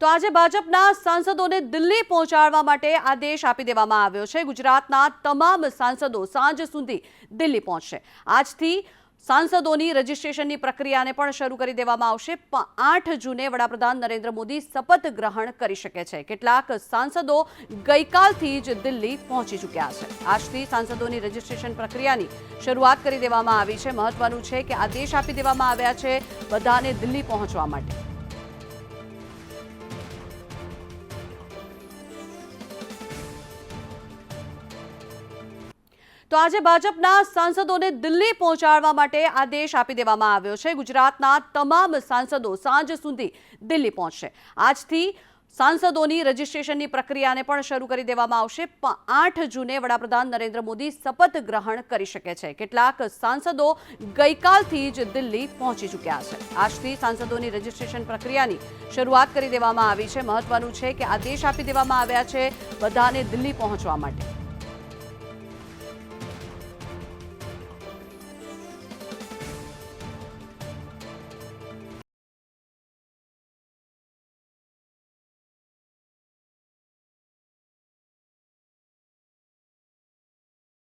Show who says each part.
Speaker 1: તો આજે ભાજપના સાંસદોને દિલ્હી પહોંચાડવા માટે આદેશ આપી દેવામાં આવ્યો છે. ગુજરાતના તમામ સાંસદો સાંજ સુધી દિલ્હી પહોંચશે. આજથી સાંસદોની રજીસ્ટ્રેશનની પ્રક્રિયાને પણ શરૂ કરી દેવામાં આવશે. આઠ જૂને વડાપ્રધાન નરેન્દ્ર મોદી શપથ ગ્રહણ કરી શકે છે. કેટલાક સાંસદો ગઈકાલથી જ દિલ્હી પહોંચી ચૂક્યા છે. આજથી સાંસદોની રજીસ્ટ્રેશન પ્રક્રિયાની શરૂઆત કરી દેવામાં આવી છે. મહત્વનું છે કે આદેશ આપી દેવામાં આવ્યા છે બધાને દિલ્હી પહોંચવા માટે. તો આજે ભાજપના સાંસદોને દિલ્હી પહોંચાડવા માટે આદેશ આપી દેવામાં આવ્યો છે. ગુજરાતના તમામ સાંસદો સાંજ સુધી દિલ્હી પહોંચશે. આજથી સાંસદોની રજીસ્ટ્રેશનની પ્રક્રિયાને પણ શરૂ કરી દેવામાં આવશે. આઠ જૂને વડાપ્રધાન નરેન્દ્ર મોદી શપથ ગ્રહણ કરી શકે છે. કેટલાક સાંસદો ગઈકાલથી જ દિલ્હી પહોંચી ચૂક્યા છે. આજથી સાંસદોની રજીસ્ટ્રેશન પ્રક્રિયાની શરૂઆત કરી દેવામાં આવી છે. મહત્વનું છે કે આદેશ આપી દેવામાં આવ્યા છે બધાને દિલ્હી પહોંચવા માટે.